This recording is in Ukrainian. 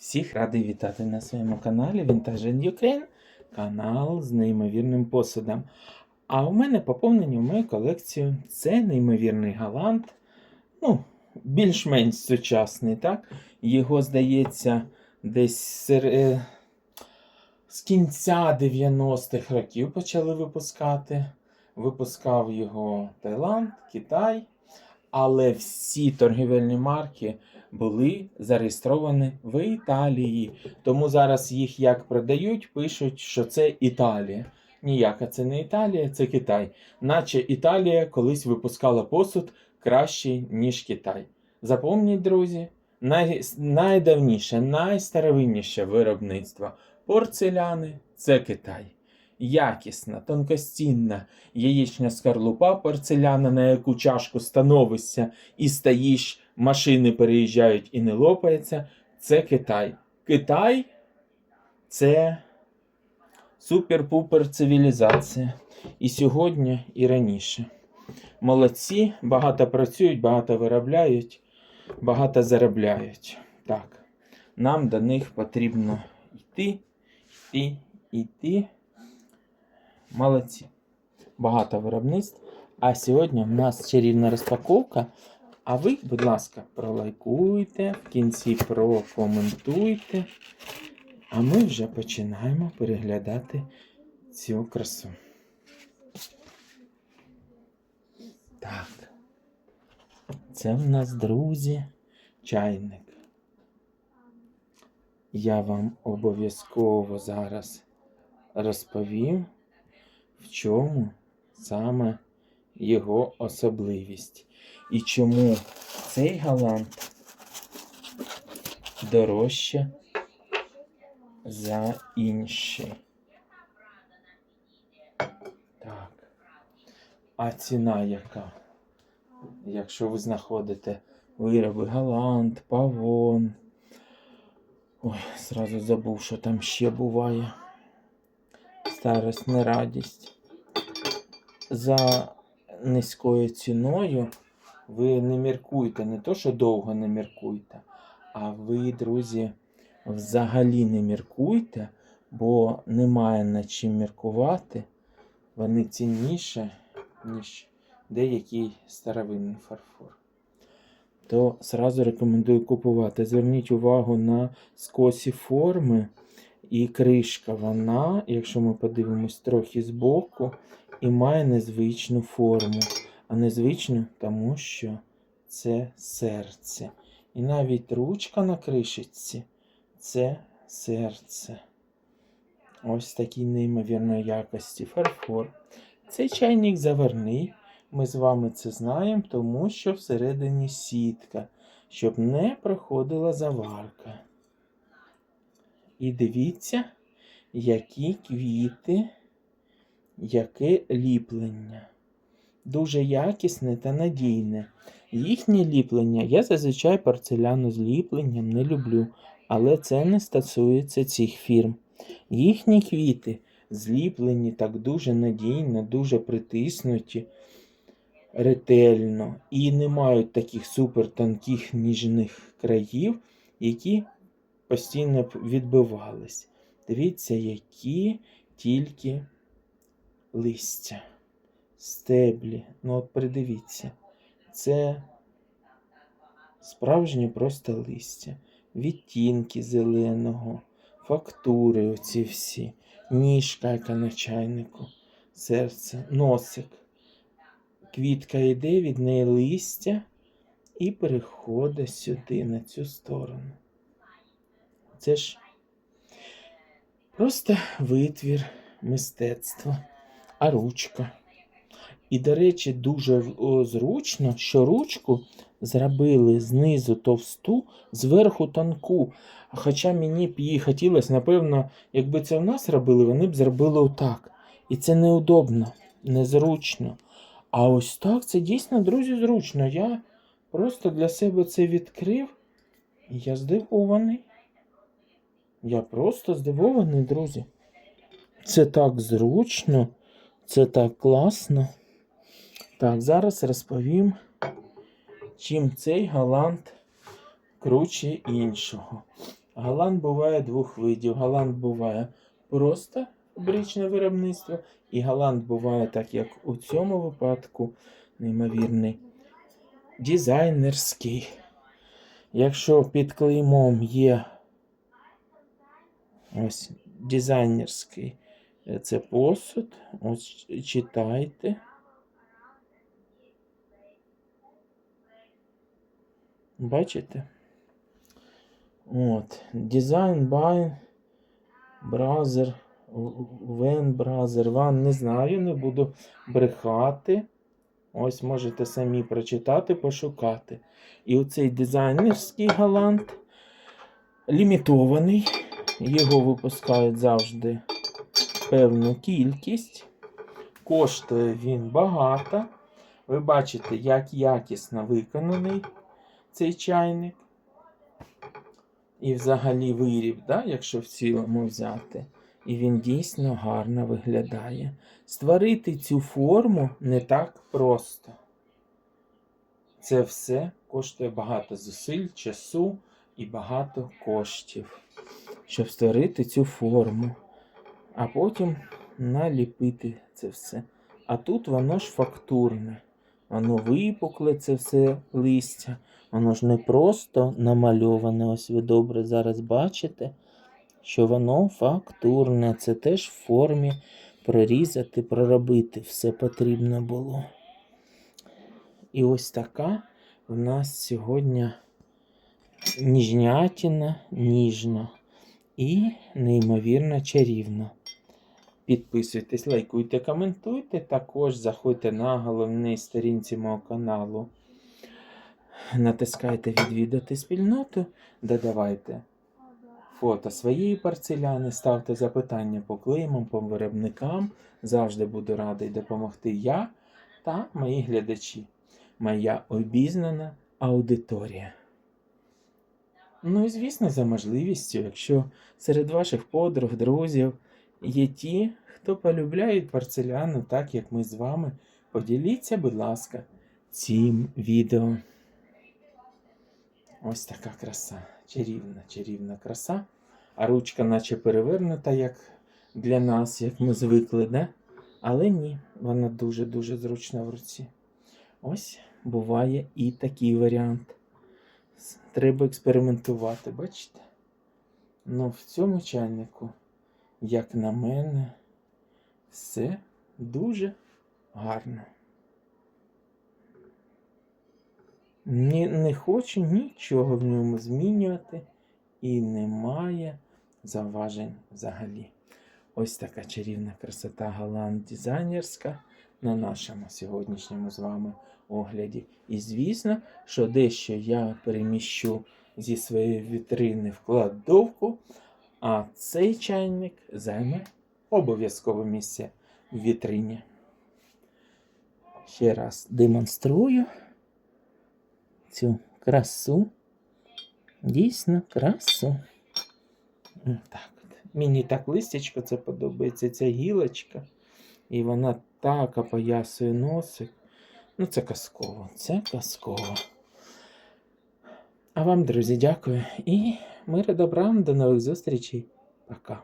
Всіх радий вітати на своєму каналі Vintage Ukraine, канал з неймовірним посудом. А у мене поповнення в мою колекцію це неймовірний галант. Ну, більш-менш сучасний, так? Його, здається, десь сер... е, з кінця 90-х років почали випускати. Випускав його Таїланд, Китай. Але всі торгівельні марки були зареєстровані в Італії. Тому зараз їх як продають, пишуть, що це Італія. Ніяка це не Італія, це Китай. Наче Італія колись випускала посуд кращий, ніж Китай. Запомніть, друзі, най... найдавніше, найстаровинніше виробництво порцеляни це Китай. Якісна, тонкостінна яєчня скорлупа порцеляна, на яку чашку становишся і стоїш, машини переїжджають і не лопається. Це Китай. Китай це супер-пупер цивілізація. І сьогодні, і раніше. Молодці, багато працюють, багато виробляють, багато заробляють. Так, нам до них потрібно йти, йти, йти. Молодці. Багато виробництв. А сьогодні в нас чарівна розпаковка. А ви, будь ласка, пролайкуйте, в кінці прокоментуйте. А ми вже починаємо переглядати цю красу. Так. Це в нас, друзі, чайник. Я вам обов'язково зараз розповім, в чому саме його особливість. І чому цей галант дорожче за інший. Так. А ціна яка? Якщо ви знаходите вироби галант, павон. Ой, зразу забув, що там ще буває. Старость не радість. За низькою ціною ви не міркуйте, не то, що довго не міркуйте, а ви, друзі, взагалі не міркуйте, бо немає над чим міркувати. Вони цінніше, ніж деякий старовинний фарфор. То сразу рекомендую купувати. Зверніть увагу на скосі форми і кришка. Вона, якщо ми подивимось трохи збоку, і має незвичну форму. А незвичну, тому що це серце. І навіть ручка на кришечці це серце. Ось такій неймовірної якості фарфор. Цей чайник заварний. Ми з вами це знаємо, тому що всередині сітка, щоб не проходила заварка. І дивіться, які квіти, яке ліплення. Дуже якісне та надійне. Їхнє ліплення я зазвичай порцеляну з ліпленням не люблю, але це не стосується цих фірм. Їхні квіти зліплені так дуже надійно, дуже притиснуті ретельно і не мають таких супертонких ніжних країв, які постійно відбивались. Дивіться, які тільки листя, стеблі. Ну, от придивіться, це справжнє просто листя, відтінки зеленого, фактури оці всі, ніжка, яка на чайнику, серце, носик. Квітка йде від неї листя і переходить сюди, на цю сторону. Це ж просто витвір мистецтва, а ручка. І, до речі, дуже зручно, що ручку зробили знизу товсту, зверху тонку. Хоча мені б її хотілося, напевно, якби це в нас робили, вони б зробили отак. І це неудобно, незручно. А ось так це дійсно, друзі, зручно. Я просто для себе це відкрив, і я здивований. Я просто здивований, друзі. Це так зручно, це так класно. Так, зараз розповім, чим цей галант круче іншого. Галант буває двох видів. Галант буває просто фабричне виробництво, і галант буває так, як у цьому випадку, неймовірний, дизайнерський. Якщо під клеймом є ось дизайнерський це посуд, ось читайте. Бачите? От. Design by Brother, Вен Brother, Ван, не знаю, не буду брехати. Ось можете самі прочитати, пошукати. І оцей дизайнерський галант лімітований. Його випускають завжди певну кількість. Коштує він багато. Ви бачите, як якісно виконаний цей чайник. І взагалі виріб, да, якщо в цілому взяти. І він дійсно гарно виглядає. Створити цю форму не так просто. Це все коштує багато зусиль, часу і багато коштів, щоб створити цю форму, а потім наліпити це все. А тут воно ж фактурне, воно випукле, це все листя. Воно ж не просто намальоване, ось ви добре зараз бачите, що воно фактурне. Це теж в формі прорізати, проробити все потрібно було. І ось така в нас сьогодні ніжнятіна, ніжна і неймовірно чарівна. Підписуйтесь, лайкуйте, коментуйте. Також заходьте на головній сторінці мого каналу. Натискайте відвідати спільноту, додавайте фото своєї порцеляни, ставте запитання по клеймам, по виробникам. Завжди буду радий допомогти я та мої глядачі, моя обізнана аудиторія. Ну і звісно, за можливістю, якщо серед ваших подруг, друзів є ті, хто полюбляють порцеляну, так як ми з вами, поділіться, будь ласка, цим відео. Ось така краса. Чарівна, чарівна краса. А ручка наче перевернута, як для нас, як ми звикли, да? Але ні, вона дуже-дуже зручна в руці. Ось буває і такий варіант. Треба експериментувати, бачите? Ну, в цьому чайнику, як на мене, все дуже гарно. Ні, не хочу нічого в ньому змінювати і немає заважень взагалі. Ось така чарівна красота голланд дизайнерська на нашому сьогоднішньому з вами огляді. І звісно, що дещо я переміщу зі своєї вітрини в кладовку, а цей чайник займе обов'язкове місце в вітрині. Ще раз демонструю цю красу. Дійсно красу. Так. Мені так листячко це подобається, ця гілочка. І вона так опоясує носик. Ну, це казково, це казково. А вам, друзі, дякую. І миру добра, до нових зустрічей. Пока.